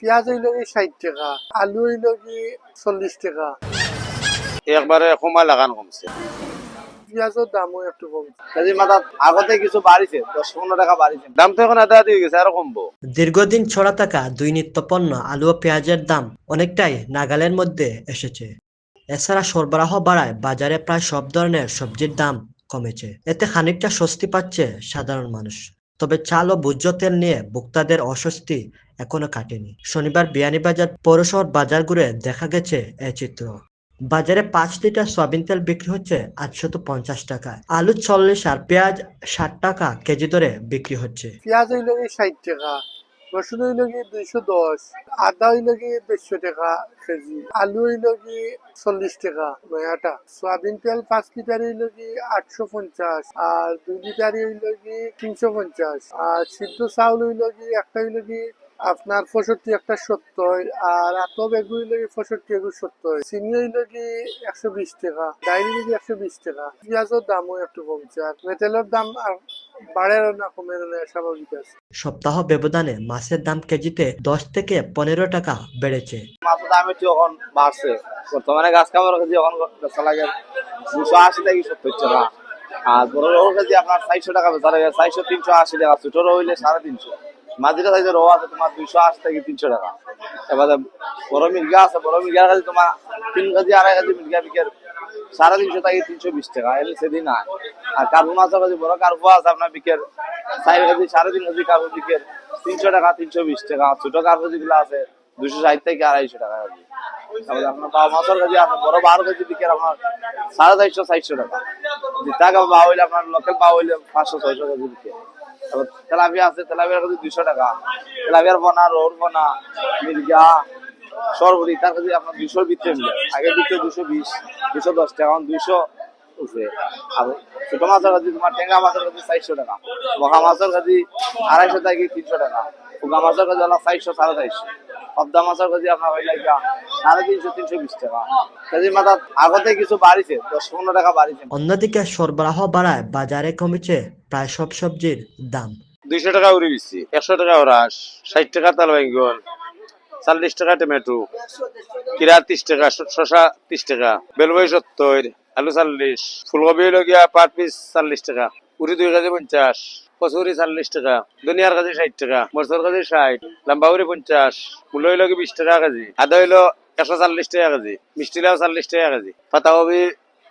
পেঁয়াজ হইল কি ষাট টাকা আলু হইল কি চল্লিশ টাকা। একবারে সময় লাগান কমছে। পেঁয়াজের দামও একটু কম কাজী মাথা আগতে কিছু বাড়িছে দশ পনেরো টাকা বাড়িছে দাম তো এখন গেছে আরও কমবো। দীর্ঘদিন ছড়া থাকা দুই নিত্যপণ্য আলু ও পেঁয়াজের দাম অনেকটাই নাগালের মধ্যে এসেছে। এছাড়া সরবরাহ বাড়ায় বাজারে প্রায় সব ধরনের সবজির দাম কমেছে। এতে খানিকটা স্বস্তি পাচ্ছে সাধারণ মানুষ। তবে চাল ও ভোজ্য তেল নিয়ে ভোক্তাদের অস্বস্তি এখনও কাটেনি। শনিবার বিয়ানীবাজার পৌরশহর বাজার ঘুরে দেখা গেছে এই চিত্র। বাজারে পাঁচ লিটার সয়াবিন তেল বিক্রি হচ্ছে আটশত পঞ্চাশ টাকায়। আলু চল্লিশ আর পেঁয়াজ ষাট টাকা কেজি দরে বিক্রি হচ্ছে। পেঁয়াজ হইল ষাট টাকা, রসুন হইল কি দুইশো দশ, আদা হইল কি দেড়শো টাকা কেজি, আলু হইল কি চল্লিশ টাকা নয়াটা। সয়াবিন তেল পাঁচ লিটার হইল কি আটশো পঞ্চাশ, আর দুই লিটার হইল কি তিনশো পঞ্চাশ, আর সিদ্ধ চাউল হইল কি একটা হইল কি আপনার পঁয়ষট্টি একটা সত্তর আর বেগু হইল কি পঁয়ষট্টি এগু সত্তর। চিনি হইল কি একশো বিশ টাকা ডাইনি হইল একশো বিশ টাকা। পেঁয়াজের দামও একটু কমছে আর মেটেলের দাম আর বাড়ে না কমে না স্বাভাবিক আছে। সপ্তাহ ব্যবধানে মাছের দাম কেজিতে দশ থেকে পনেরো টাকা বেড়েছে। মাছের দাম একটু এখন বাড়ছে। বর্তমানে গাছ খাবার কেজি এখন বেচা লাগে দুশো আশি থেকে সত্তর টাকা। আর বড় রোহ কেজি আপনার চারশো টাকা বেচা লাগে চারশো তিনশো আশি টাকা ছোট হইলে সাড়ে তিনশো। মাঝিটা সাইজের রোহ আছে তোমার দুইশো আশি থেকে তিনশো টাকা। এবারে বড় মির্গা আছে, বড় মির্গার কাছে তোমার তিন কেজি, আড়াই কেজি মির্গা বিকের সাড়ে তিনশো থেকে তিনশো বিশ টাকা, এলে সেদিন নাই আর কার্বু মাছের কাছে বড়, কার্বু আছে আপনার বিকের চার কেজি, সাড়ে তিন কেজি কার্বু বিকের তিনশো টাকা, তিনশো বিশ টাকা ছোট কার্বু যেগুলো আছে দুশো ষাট থেকে আড়াইশো টাকা তারপরে আপনার বাবা মাছের কেজি আছে, বড় বারো কেজি বিকের আপনার সাড়ে চারশো চারশো টাকা। টাকা বা হইলে আপনার লোকাল বা হইলে পাঁচশো, ছয়শো কেজি বিকে তারপর তেলাপিয়া আছে, তেলাপিয়ার কেজি দুইশো টাকা। তেলাপিয়ার বনা রোর বনা, মির্গা, সরবরি, তার কাছে আপনার দুইশোর ভিতরে মিলে। আগে দিতে দুশো বিশ দুশো দশ টাকা, এখন দুইশো উঠবে আর ছোট মাছের কাছে তোমার টেঙ্গা মাছের কাছে চারশো টাকা বকা মাছের কাছে আড়াইশো থেকে তিনশো টাকা পোকা মাছের কাছে হলো চারশো, সাড়ে চারশো। পদ্মা মাছের কাছে আপনার হইলে গিয়া সাড়ে তিনশো তিনশো বিশ টাকা। কাজে মাথা আগতে কিছু বাড়িছে দশ পনেরো টাকা বাড়িছে। অন্যদিকে সরবরাহ বাড়ায় বাজারে কমেছে প্রায় সব সবজির দাম। দুইশো টাকা উড়ে দিচ্ছি একশো টাকা ওরাস ষাট টাকা তাল বেঙ্গল চল্লিশ টাকা টমেটো কিরা ত্রিশ টাকা শ- শসা ত্রিশ টাকা বেলবই সত্তর আলু চল্লিশ ফুলকপি হইল গিয়া পার পিস চল্লিশ টাকা উড়ি দুই কেজি পঞ্চাশ কচুরি চল্লিশ টাকা দুনিয়ার কাছে ষাট টাকা মরসর কাছে ষাট লম্বা উড়ি পঞ্চাশ মূল্য হইল কি বিশ টাকা কেজি আদা হইল একশো চল্লিশ টাকা কেজি মিষ্টি লাউ চল্লিশ টাকা কেজি পাতাকপি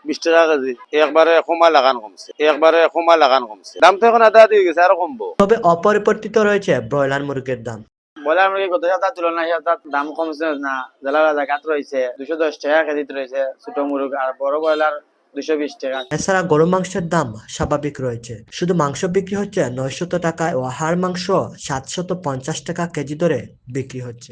বিশ টাকা কেজি একবারে লাগান কমছে একবারে লাগান কমছে। দাম তো এখন দিয়ে গেছে আরও কমবো। তবে অপরিবর্তিত রয়েছে ব্রয়লার মুরগির দাম। বলে আমরা গত সপ্তাহ তুলনায় এই সপ্তাহ দাম কমছে না জেলা জায়গাত রয়েছে দুশো দশ টাকা কেজিতে রয়েছে ছোট মুরগ আর বড় ব্রয়লার দুশো বিশ টাকা। এছাড়া গরু মাংসের দাম স্বাভাবিক রয়েছে শুধু মাংস বিক্রি হচ্ছে নয়শত টাকায় ও হাড় মাংস সাতশত পঞ্চাশ টাকা কেজি দরে বিক্রি হচ্ছে